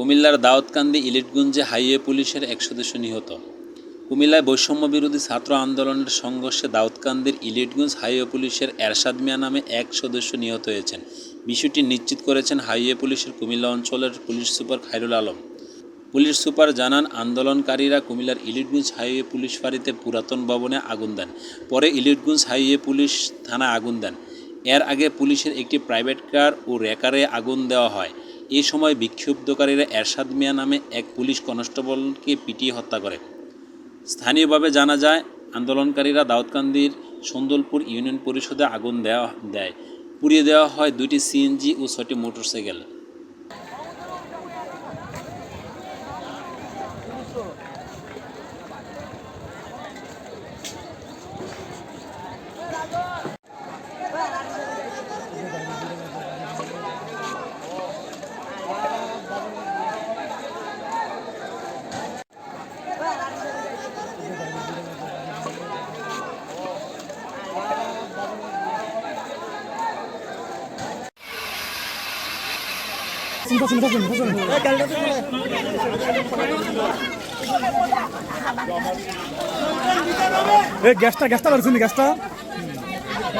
কুমিল্লার দাউদকান্দি ইলিটগঞ্জে হাইওয়ে পুলিশের এক সদস্য নিহত। কুমিল্লায় বৈষম্য বিরোধী ছাত্র আন্দোলনের সংঘর্ষে দাউদকান্দির ইলিটগঞ্জ হাইওয়ে পুলিশের এরশাদ মিয়া নামে এক সদস্য নিহত হয়েছেন। বিষয়টি নিশ্চিত করেছেন হাইওয়ে পুলিশের কুমিল্লা অঞ্চলের police super Khairul Alam. Police super জানান, আন্দোলনকারীরা কুমিল্লার ইলিটগঞ্জ হাইওয়ে পুলিশ ফাঁড়িতে পুরাতন ভবনে আগুন দেন, পরে ইলিটগঞ্জ হাইওয়ে পুলিশ থানায় আগুন দেন। এর আগে পুলিশের একটি প্রাইভেট কার ও রেকারে আগুন দেওয়া হয়। এ সময় বিক্ষুব্ধকারীরা এরশাদ মিয়া নামে এক পুলিশ কনস্টেবলকে পিটিয়ে হত্যা করে। স্থানীয়ভাবে জানা যায়, আন্দোলনকারীরা দাউদকান্দির সুন্দরপুর ইউনিয়ন পরিষদে আগুন দেওয়া দেয়। পুড়িয়ে দেওয়া হয় দুটি সিএনজি ও ছয়টি মোটরসাইকেল। গ্যাসটা গ্যাসটা বেরোছিল গ্যাসটা।